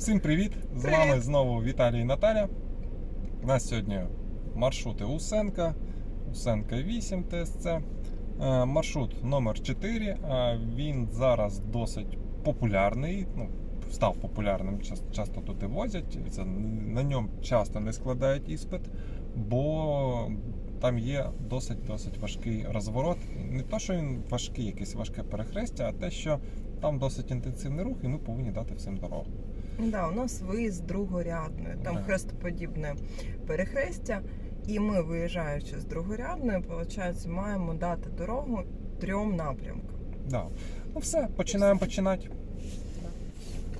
Всім привіт! З Привіт. вами знову Віталій і Наталя. У нас сьогодні маршрути Усенка, Усенка 8 ТСЦ. Е, Маршрут номер 4. Е, Він зараз досить популярний. Ну, став популярним, час- часто туди возять. Це на ньому часто не складають іспит, бо там є досить-досить важкий розворот. Не то, що він важкий, якесь важке перехрестя, а те, що там досить інтенсивний рух, і ми повинні дати всім дорогу. Да, у нас виїзд другорядної, там Да. хрестоподібне перехрестя. І ми, виїжджаючи з другорядної, виходить, маємо дати дорогу трьом напрямкам. Да. Ну все, починаємо починати.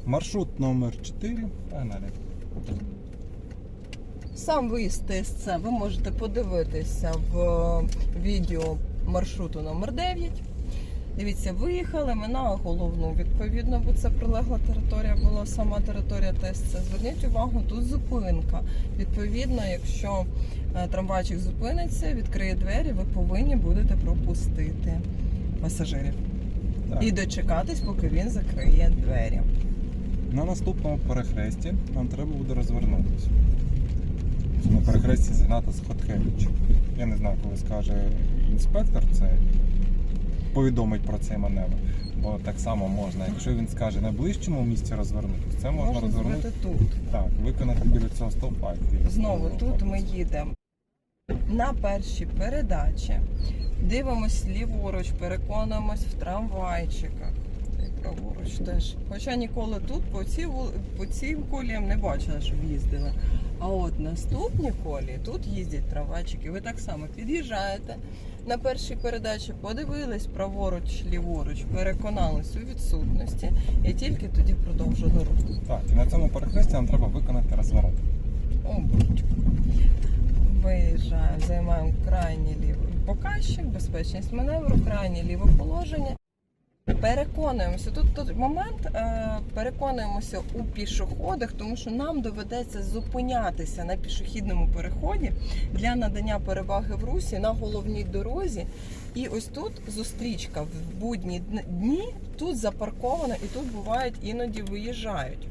Маршрут номер 4. Погнали. Сам виїзд ТСЦ ви можете подивитися в е, відео маршруту номер 9. Дивіться, виїхали ми на головну, відповідно, бо це прилегла територія була сама територія ТСЦ. Зверніть увагу, тут зупинка. Відповідно, якщо е, трамвайчик зупиниться, відкриє двері, ви повинні будете пропустити пасажирів Так. і дочекатись, поки він закриє двері. На наступному перехресті нам треба буде розвернутися. На перехресті зігнати з Хотхевич. Я не знаю, коли скаже інспектор це повідомить про цей маневр. Бо так само можна, якщо він скаже на ближчому місці розвернутися, це можна, Можна розвернути тут. так, виконати біля цього стовпа. Знову тут ми їдемо на першій передачі, дивимось ліворуч, переконуємось в трамвайчиках. Праворуч теж. Хоча ніколи тут по цій, по цим коліям не бачила, щоб їздили. А от наступні колії тут їздять трамвайчики. Ви так само під'їжджаєте на першій передачі, подивились праворуч, ліворуч, переконались у відсутності і тільки тоді продовжили рух. Так, і на цьому перехресті нам треба виконати розворот. О. Виїжджаємо, займаємо крайній лівий показчик, безпечність маневру, крайнє ліве положення. Переконуємося. Тут, тут момент, е, переконуємося у пішоходах, тому що нам доведеться зупинятися на пішохідному переході для надання переваги в русі на головній дорозі. І ось тут зустрічка в будні дні, тут запаркована і тут бувають іноді виїжджають.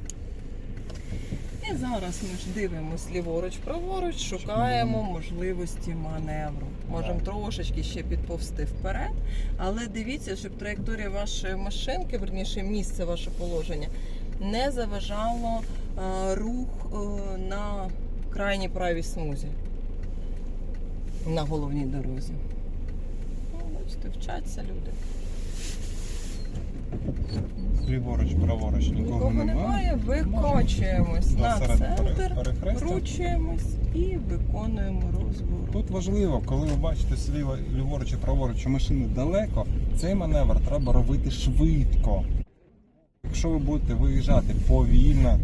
І зараз ми ж дивимося ліворуч, праворуч, шукаємо можливості маневру. Можемо трошечки ще підповсти вперед, але дивіться, щоб траєкторія вашої машинки, верніше місце ваше положення, не заважало е, рух е, на крайній правій смузі на головній дорозі. Ну, бачите, вчаться люди. Ліворуч, праворуч нікого, Нікого немає, викочуємось До на центр. пере- перехрестя. Вкручуємось і виконуємо розворот. Тут важливо, коли ви бачите сліва, ліворуч і праворуч, що машини далеко, цей маневр треба робити швидко. Якщо ви будете виїжджати повільно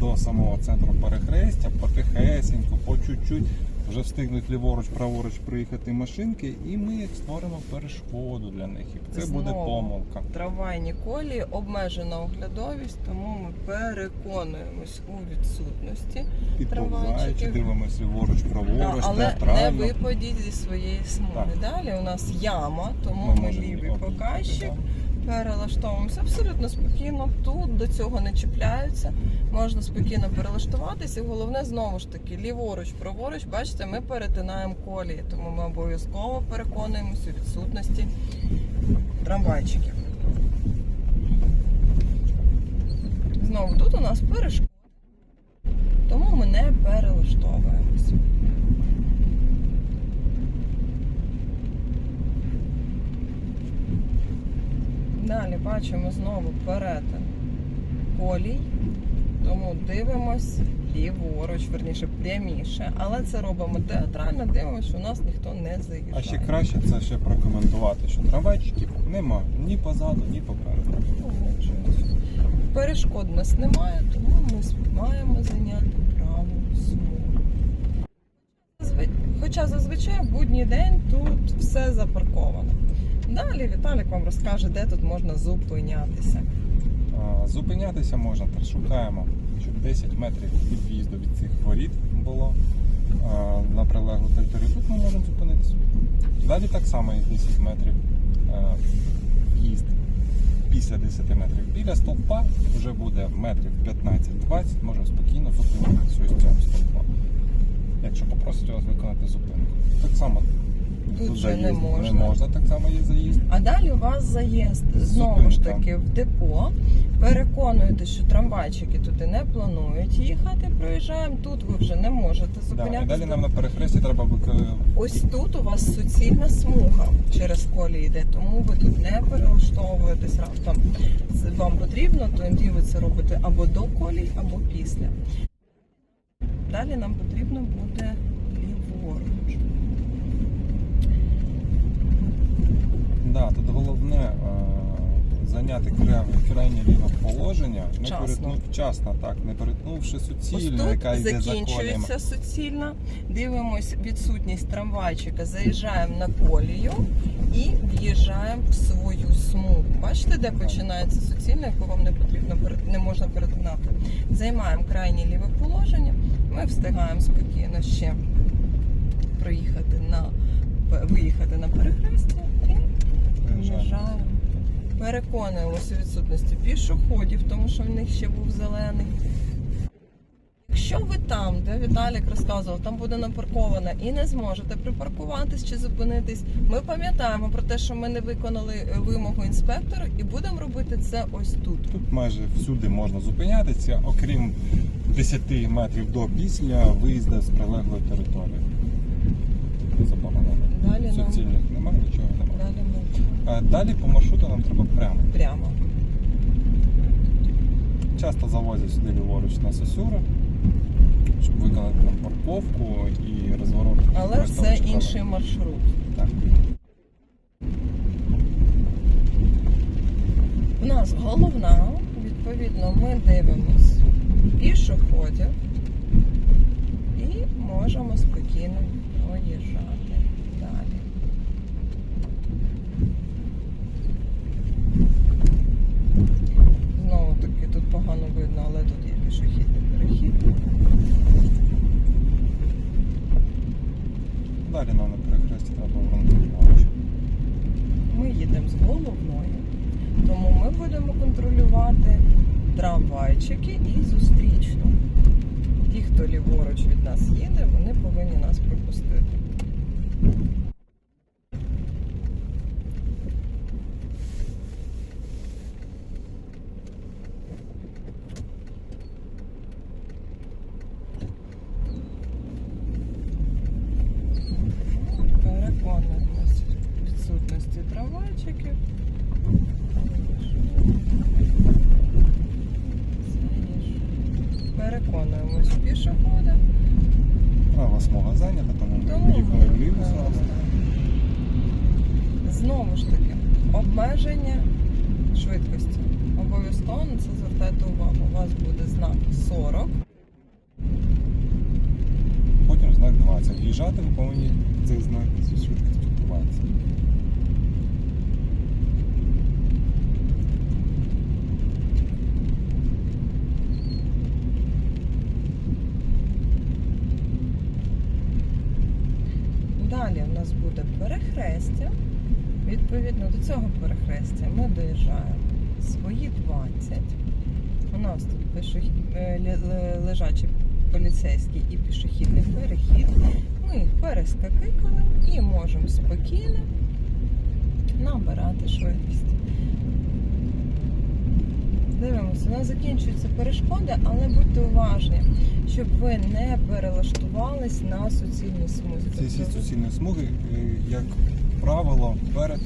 до самого центру перехрестя, потихесенько, по чуть-чуть, вже встигнуть ліворуч, праворуч приїхати машинки, і ми створимо перешкоду для них. І це буде помилка. Трамвайні колії, обмежена оглядовість, тому ми переконуємось у відсутності. Підповзаючи, Трамвайчики. дивимося ліворуч, праворуч, але не театрально. випадіть зі своєї смуги. Далі у нас яма, тому Ми ми, можемо лівий об'їхати, показчик. да. Перелаштовуємося абсолютно спокійно. Тут до цього не чіпляються. Можна спокійно перелаштуватися. І головне знову ж таки, ліворуч, праворуч, бачите, ми перетинаємо колії, тому ми обов'язково переконуємося у відсутності трамвайчиків. Знову тут у нас перешкоди, тому ми не перелаштовуємося. Далі бачимо знову перетин колій, тому дивимось ліворуч, верніше пряміше. Але це робимо театрально, дивимося, що у нас ніхто не заїжджає. А ще краще це ще прокоментувати, що трамвайчиків нема ні позаду, ні попереду. Перешкод нас немає, тому ми маємо зайняти праву смугу. Хоча зазвичай в будній день тут все запарковано. Далі Віталік вам розкаже, де тут можна зупинятися. Зупинятися можна, шукаємо, щоб 10 метрів від в'їзду від цих воріт було на прилеглу територію. Тут ми можемо зупинитися. Далі так само є 10 метрів в'їзд після 10 метрів. Біля стовпа вже буде метрів 15-20 може спокійно зупинитися ось цьому стовпу. Якщо попросить вас виконати зупинку. Так само Тут не можна. не можна, так само є заїзд. А далі у вас заїзд знову ж таки в депо. Переконуєте, що трамвайчики туди не планують їхати. Проїжджаємо. Тут ви вже не можете Да. І далі нам на перехресті треба Ось тут у вас суцільна смуга через колі йде, тому ви тут не перелаштовуєтесь раптом. Вам потрібно, тоді ви це робите або до колій, або після. Далі нам потрібно буде ліворуч. Да, тут головне е, зайняти крайнє, крайнє ліве положення, не Вчасно. перетнув вчасно, так, не перетнувши суцільну, яка йде за закінчується суцільна. Дивимось відсутність трамвайчика, заїжджаємо на колію і в'їжджаємо в свою смугу. Бачите, де починається суцільна, яку вам не потрібно не можна перетинати. Займаємо крайнє ліве положення. Ми встигаємо спокійно ще проїхати на виїхати на перехрестя Виїжджаємо. Переконуємося у відсутності пішоходів, тому що в них ще був зелений. Якщо ви там, де Віталік розказував, там буде напарковано і не зможете припаркуватись чи зупинитись, ми пам'ятаємо про те, що ми не виконали е, вимогу інспектора, і будемо робити це ось тут. Тут майже всюди можна зупинятися, окрім 10 метрів до після виїзду з прилеглої території. Заборонено. Далі нам Суцільних немає, нічого немає. далі А далі по маршруту нам треба прямо. прямо. Часто завозять сюди ліворуч на Сосюра, щоб виконати там парковку і розворот. Але це інший маршрут. Так. У нас головна, відповідно, ми дивимось пішоходів і можемо спокійно проїжджати далі. Знову таки тут погано видно, але тут є пішохідний перехід. Далі нам на перехресті треба повернути ліворуч. Ми їдемо з головної, тому ми будемо контролювати трамвайчики і зустрічну. Ті, хто ліворуч від нас їде, вони повинні нас пропустити. Переконуємось в відсутності трамвайчиків. Переконуємось в пішоходах. Права смуга зайнята, тому ми їхали в. Знову ж таки, обмеження швидкості. Обов'язково на це звертайте увагу. У вас буде знак 40. Потім знак 20. В'їжджати ви повинні цей знак зі швидкістю 20. Далі у нас буде перехрестя. Відповідно до цього перехрестя ми доїжджаємо свої 20. У нас тут е, ле- ле- лежачий поліцейський і пішохідний перехід. Ми їх перескакикали і можемо спокійно набирати швидкість. Дивимося, у нас закінчуються перешкоди, але будьте уважні, щоб ви не перелаштувались на суцільній смузі. Ці всі Тобто суцільні смуги, е, як правило, перед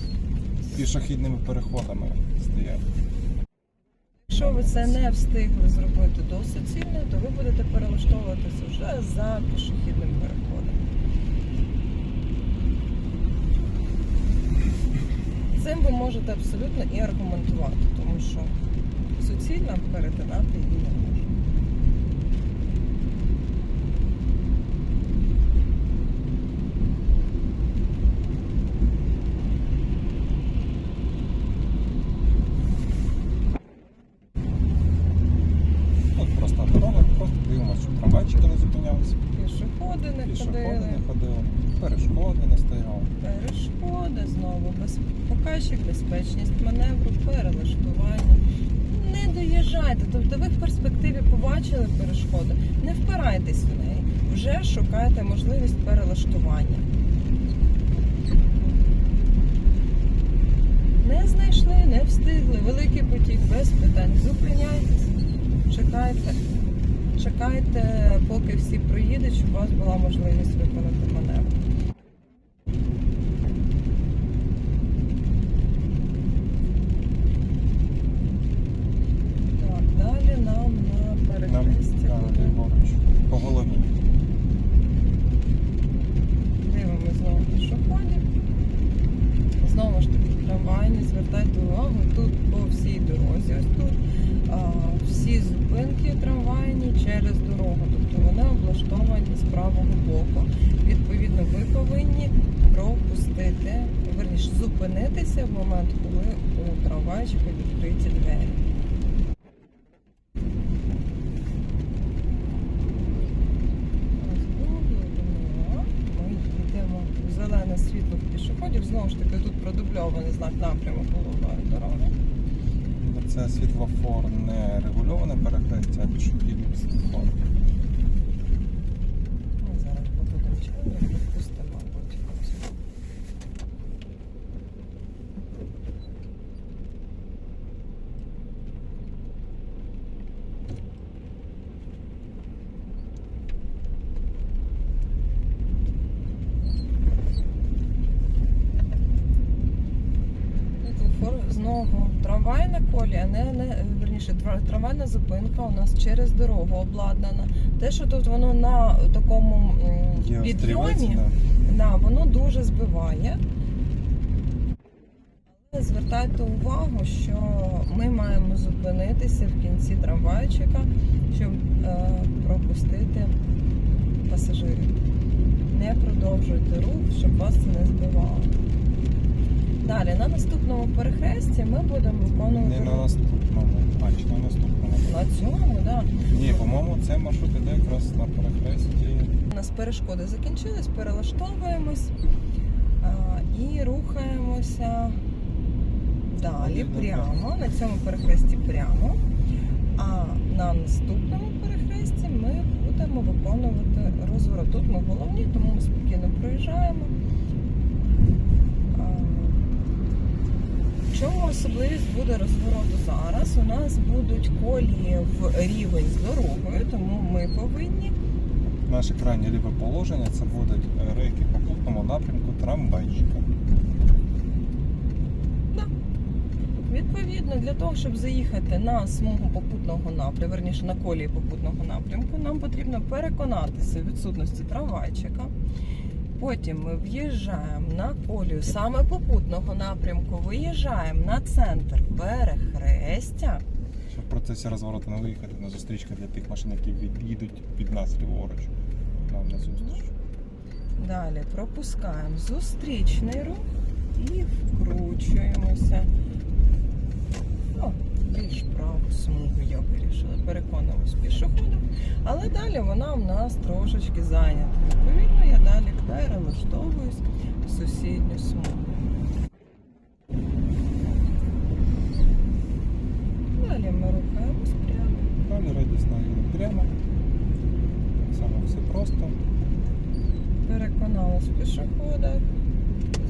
пішохідними переходами стоять. Якщо ви це не встигли зробити до суцільної, то ви будете перелаштовуватися вже за пішохідним переходом. Цим ви можете абсолютно і аргументувати, тому що суцільна перетинати її не може. Тут проста дорога, просто дивимося, щоб трамвайчики не зупинялися, Пішоходи не пішоходи ходили, не ходили, перешкоди не стояли. перешкоди, знову без... показчик, безпечність маневру, перелаштування. не доїжджайте. Тобто ви в перспективі побачили перешкоду, не впирайтесь в неї, вже шукайте можливість перелаштування. Не знайшли, не встигли, великий потік, без питань. Зупиняйтесь, чекайте, чекайте, поки всі проїдуть, щоб у вас була можливість виконати маневр. Так, далі нам на Нам перехресті да, буде. ліворуч. По голові. Дивимось знову пішоходів. Знову ж таки, трамвайні, звертайте увагу, тут по всій дорозі, ось тут а, всі зупинки трамвайні через дорогу. Тобто вони облаштовані з правого боку. Відповідно, ви повинні пропустити, верніше, зупинитися в момент, коли у трамвайчика відкриті двері. Ми йдемо в зелене світло пішоходів. Знову ж таки, тут продубльований знак напряму головної дороги. Це світлофор не регульоване перехрестя, а пішохідний світлофор. Ми зараз побудемо червоно, пропустимо, мабуть. Світлофор знову трамвайна колія, не, не верніше, трамвайна зупинка у нас через дорогу обладнана. Те, що тут воно на такому підйомі, да. да, воно дуже збиває. Звертайте увагу, що ми маємо зупинитися в кінці трамвайчика, щоб е, пропустити пасажирів. Не продовжуйте рух, щоб вас це не збивало. Далі, на наступному перехресті ми будемо виконувати Не на наступному, а чи на наступному. на цьому, да. Ні, по-моєму, цей маршрут іде якраз на перехресті. У нас перешкоди закінчились, перелаштовуємось а, і рухаємося далі, прямо, на цьому перехресті прямо. А на наступному перехресті ми будемо виконувати розворот. Тут ми головні, тому ми спокійно проїжджаємо. А, В чому особливість буде розвороту зараз? У нас будуть колії в рівень з дорогою, тому ми повинні Наше крайнє ліве положення це будуть рейки попутному напрямку трамвайчика. Відповідно, для того, щоб заїхати на смугу попутного напрямку, верніше на колії попутного напрямку, нам потрібно переконатися в відсутності трамвайчика. Потім ми в'їжджаємо на колію саме попутного напрямку, виїжджаємо на центр перехрестя. Щоб в процесі розвороту не виїхати на зустрічку для тих машин, які від'їдуть від нас ліворуч. Нам на зустріч. Далі пропускаємо зустрічний рух і вкручуємося. Більш праву смугу я вирішила. Переконуємось пішоходом. Але далі вона в нас трошечки зайнята. Відповідно, я далі перелаштовуюсь в сусідню смугу. Далі ми рухаємось прямо. Далі радісно їдемо прямо. Так само все просто. Переконалась в пішоходах,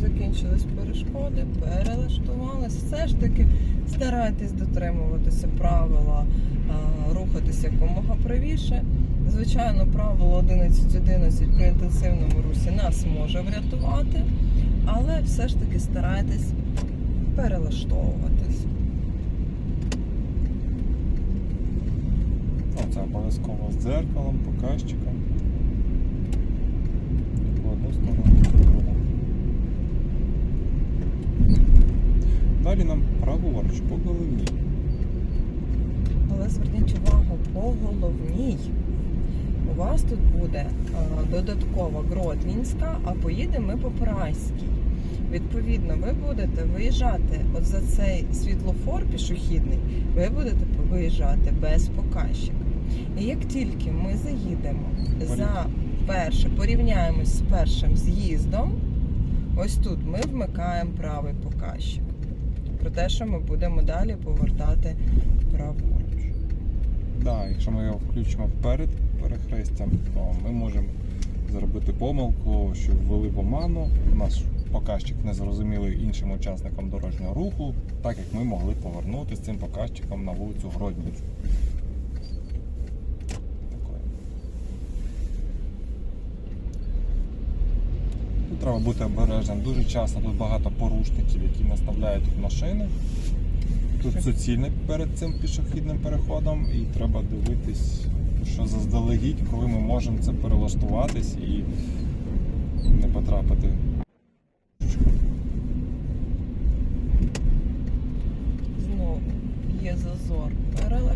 закінчились перешкоди, перелаштувались. Все ж таки старайтесь дотримуватися правила, а, рухатися якомога правіше. Звичайно, правило 11.11 при інтенсивному русі нас може врятувати, але все ж таки старайтесь перелаштовуватись. Це обов'язково з дзеркалом, показчиком. В одну сторону, в другу. Далі нам праворуч по головній. Але зверніть увагу по головній. У вас тут буде е, додаткова Гродлінська, а поїдемо ми по Прайській. Відповідно, ви будете виїжджати от за цей світлофор пішохідний, ви будете виїжджати без показчика. І як тільки ми заїдемо за перше, порівняємось з першим з'їздом, ось тут ми вмикаємо правий показчик. Про те, що ми будемо далі повертати праворуч. Да, якщо ми його включимо перед перехрестям, то ми можемо зробити помилку, що ввели в оману. Наш показчик не зрозумілий іншим учасникам дорожнього руху, так як ми могли повернути з цим показчиком на вулицю Гроднівську. Такое. Тут треба бути обережним. Дуже часто тут багато порушників, які наставляють тут машини. Тут суцільник перед цим пішохідним переходом, і треба дивитись, що заздалегідь, коли ми можемо це перелаштуватись і не потрапити. Знову є зазор.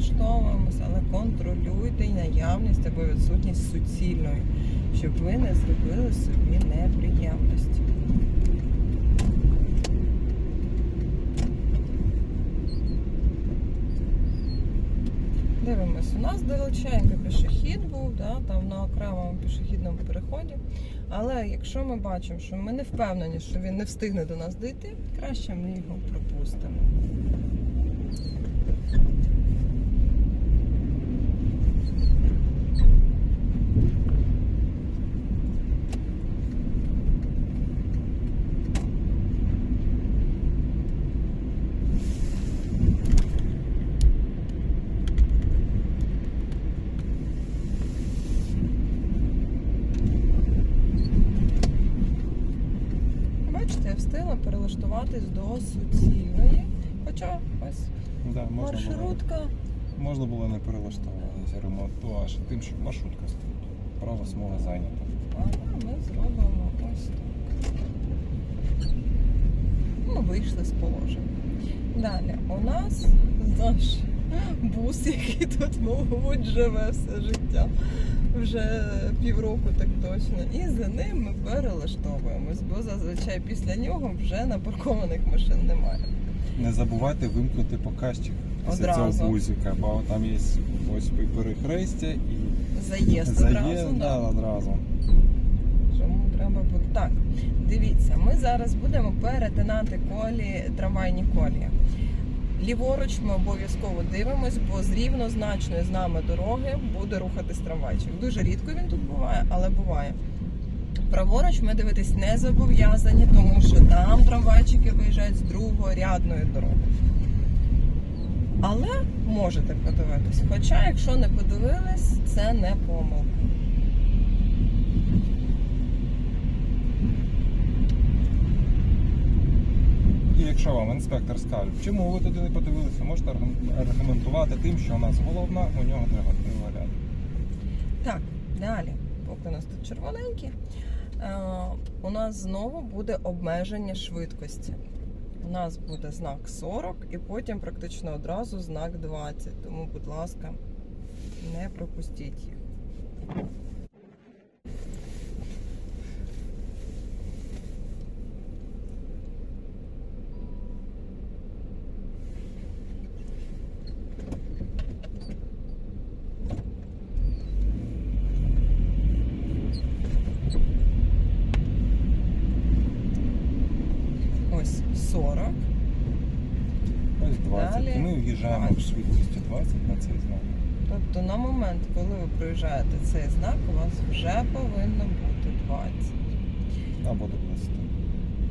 Перелаштовуємося, але контролюйте й наявність або відсутність суцільної, щоб ви не зробили собі неприємності. Дивимось, у нас далеченько пішохід був, да, там на окремому пішохідному переході. Але якщо ми бачимо, що ми не впевнені, що він не встигне до нас дійти, краще ми його пропустимо. Бачите, я встигла перелаштуватись до суцільної. Хоча ось Да, можна, було, маршрутка. можна було не перелаштовуватися ремонту, аж тим, що маршрутка стоїть. Права смуга зайнята. А ми зробимо ось так. Ну, вийшли з положення. Далі у нас наш бус, який тут, мабуть, живе все життя. Вже півроку так точно. І за ним ми перелаштовуємось, бо зазвичай після нього вже напаркованих машин немає. Не забувайте вимкнути показчик після Одразу. цього бузика, бо там є ось перехрестя і Заїзд заїзд одразу. да, да. одразу. Чому треба буде? Так, дивіться, ми зараз будемо перетинати колі, трамвайні колії. Ліворуч ми обов'язково дивимось, бо з рівнозначної з нами дороги буде рухатись трамвайчик. Дуже рідко він тут буває, але буває. Праворуч ми дивитись не зобов'язані, тому що там трамвайчики виїжджають з другорядної дороги. Але можете подивитись. Хоча, якщо не подивились, це не помилка. І якщо вам інспектор скаже, чому ви туди не подивилися, можете аргум- аргументувати тим, що у нас головна, у нього другоряд. Так, далі, поки у нас тут червоненькі, е, у нас знову буде обмеження швидкості. У нас буде знак 40 і потім практично одразу знак 20. Тому, будь ласка, не пропустіть їх. Ось 40. Ось 20. Далі І ми в'їжджаємо в 20. швидкості 20 на цей знак. Тобто на момент, коли ви проїжджаєте цей знак, у вас вже повинно бути 20. Або до 20.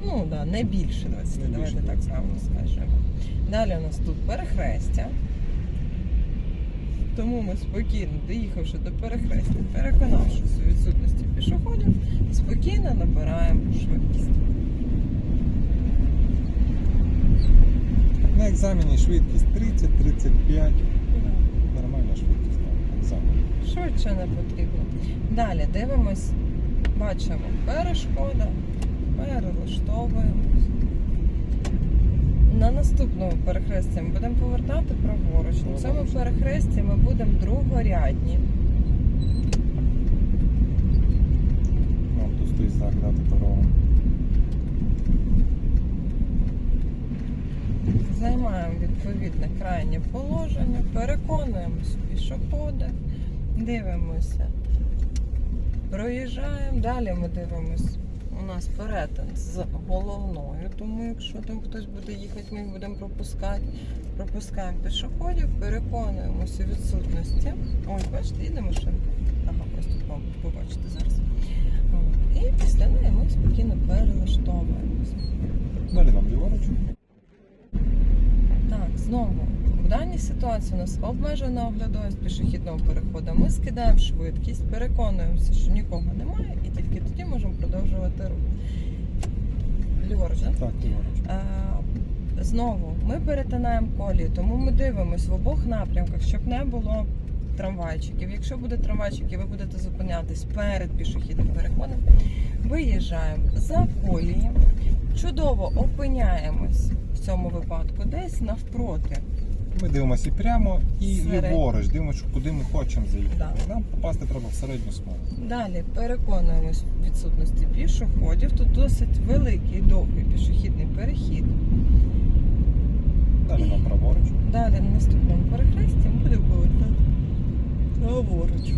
Ну да, не більше 20, Не давайте більше так 20, правильно скажемо. Далі у нас тут перехрестя. Тому ми спокійно, доїхавши до перехрестя, переконавшись у відсутності пішоходів, спокійно набираємо швидкість. На екзамені швидкість 30-35. Нормальна швидкість на екзамені. Швидше не потрібно. Далі дивимось, бачимо перешкода, перелаштовуємось. На наступному перехресті ми будемо повертати праворуч. На цьому перехресті ми будемо другорядні. Нам тут стоїть знак дорогу. Займаємо відповідне крайнє положення, переконуємось в пішоходи, дивимося, проїжджаємо. Далі ми дивимось у нас перетин з головною, тому якщо там хтось буде їхати, ми їх будемо пропускати. Пропускаємо пішоходів, переконуємося відсутності. Ой, бачите, їде машина. Ага, тут побачите зараз. І після неї ми спокійно перелаштовуємося. Далі нам ліворуч. Так, знову. В даній ситуації у нас обмежена оглядовість пішохідного переходу. Ми скидаємо швидкість, переконуємося, що нікого немає, і тільки тоді можемо продовжувати рух. Ліворуч, так? Так, ліворуч. Е, Знову ми перетинаємо колію, тому ми дивимося в обох напрямках, щоб не було трамвайчиків. Якщо буде трамвайчик і ви будете зупинятись перед пішохідним переходом, виїжджаємо за колії, чудово опиняємось в цьому випадку десь навпроти. Ми дивимося і прямо, і Серед- ліворуч. Дивимося, куди ми хочемо заїхати. Да. Нам попасти треба в середню смугу. Далі переконуємось в відсутності пішоходів. Тут досить великий довгий пішохідний перехід. Далі нам праворуч. Далі на наступному перехресті ми будемо повертати праворуч.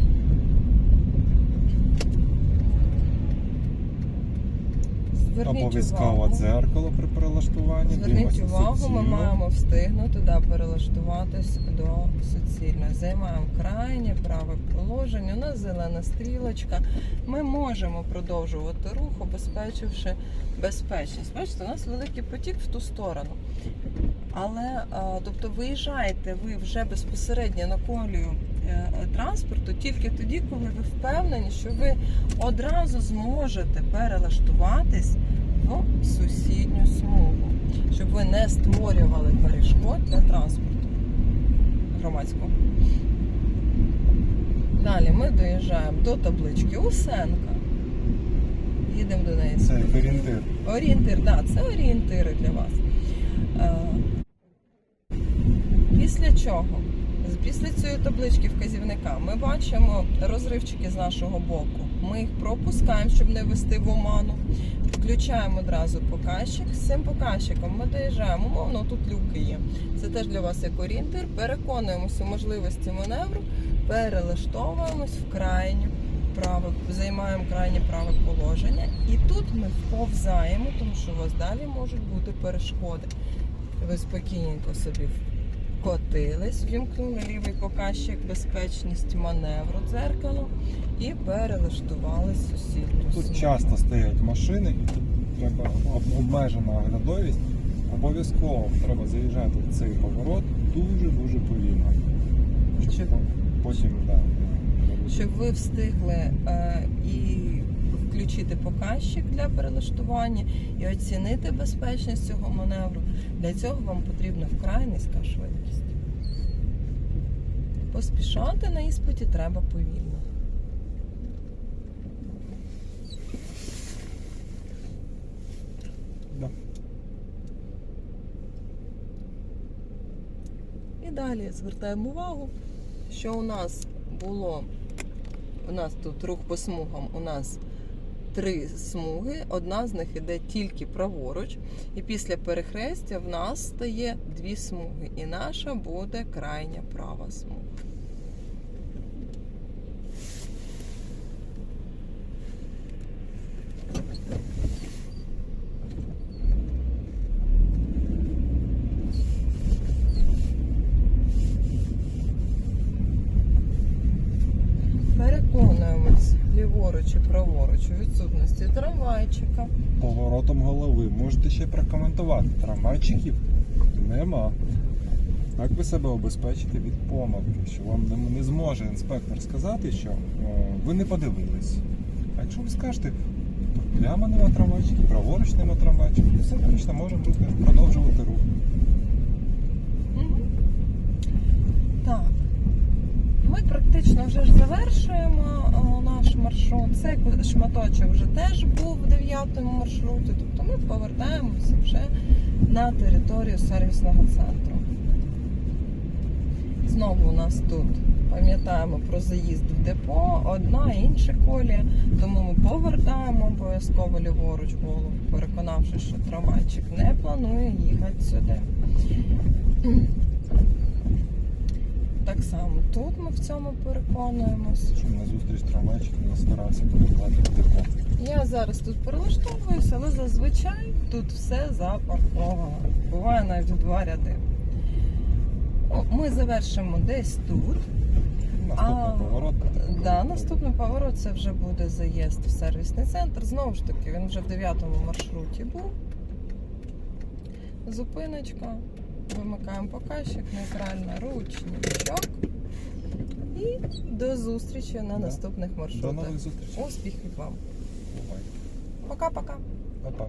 Зверніть Обов'язково увагу, дзеркало при перелаштуванні. зверніть увагу, ми маємо встигнути да, перелаштуватись до суцільної. Займаємо крайнє праве положення. У нас зелена стрілочка. Ми можемо продовжувати рух, обезпечивши безпечність. Бачите, у нас великий потік в ту сторону. Але тобто виїжджаєте ви вже безпосередньо на колію е, транспорту тільки тоді, коли ви впевнені, що ви одразу зможете перелаштуватись в сусідню смугу, щоб ви не створювали перешкод для транспорту громадського. Далі ми доїжджаємо до таблички Усенка. Їдемо до неї. Це орієнтир. Орієнтир, так, це орієнтири для вас. Е, Після чого? Після цієї таблички вказівника ми бачимо розривчики з нашого боку. Ми їх пропускаємо, щоб не вести в оману. Включаємо одразу показчик. З цим показчиком ми доїжджаємо. Умовно, тут люки є. Це теж для вас як орієнтир. Переконуємося у можливості маневру, перелаштовуємось в крайню праве, займаємо крайнє праве положення. І тут ми вповзаємо, тому що у вас далі можуть бути перешкоди. Ви спокійненько собі вкотились, вімкнули лівий показчик, безпечність маневру дзеркало і перелаштувались в сусідню. Тут часто стоять машини, і тут треба обмежена оглядовість. Обов'язково треба заїжджати в цей поворот дуже-дуже повільно. Щоб- Потім, да, щоб ви встигли е, і включити показчик для перелаштування і оцінити безпечність цього маневру. Для цього вам потрібна вкрай низька швидкість. Поспішати на іспиті треба повільно. Да. І далі звертаємо увагу, що у нас було, у нас тут рух по смугам, у нас три смуги, одна з них іде тільки праворуч, і після перехрестя в нас стає дві смуги, і наша буде крайня права смуга. Переконуємось ліворуч і праворуч у відсутності трамвайчика. поворотом голови. Можете ще прокоментувати. Трамвайчиків нема. Як ви себе обезпечите від помилки, що вам не, зможе інспектор сказати, що е, ви не подивились. А якщо ви скажете, прямо нема трамвайчиків, праворуч нема трамвайчиків, все точно можемо продовжувати рух. Мгм. Так. Ми практично вже ж завершуємо наш маршрут. Цей шматочок вже теж був в дев'ятому маршруті. Тобто ми повертаємося вже на територію сервісного центру. Знову у нас тут пам'ятаємо про заїзд в депо, одна інша колія, тому ми повертаємо обов'язково ліворуч голову, переконавшись, що трамвайчик не планує їхати сюди. Так само тут ми в цьому переконуємось. Щоб на зустріч трамвайчик не старався перекладати депо. Я зараз тут перелаштовуюся, але зазвичай тут все запарковано. Буває навіть у два ряди. О, Ми завершимо десь тут. Наступний А, поворот. Да, наступний поворот це вже буде заїзд в сервісний центр. Знову ж таки, він вже в 9 маршруті був. Зупиночка. Вимикаємо показчик, нейтральна ручничок. І до зустрічі на наступних маршрутах. До нових зустрічей. Успіхів вам! Пока-пока! Па-па.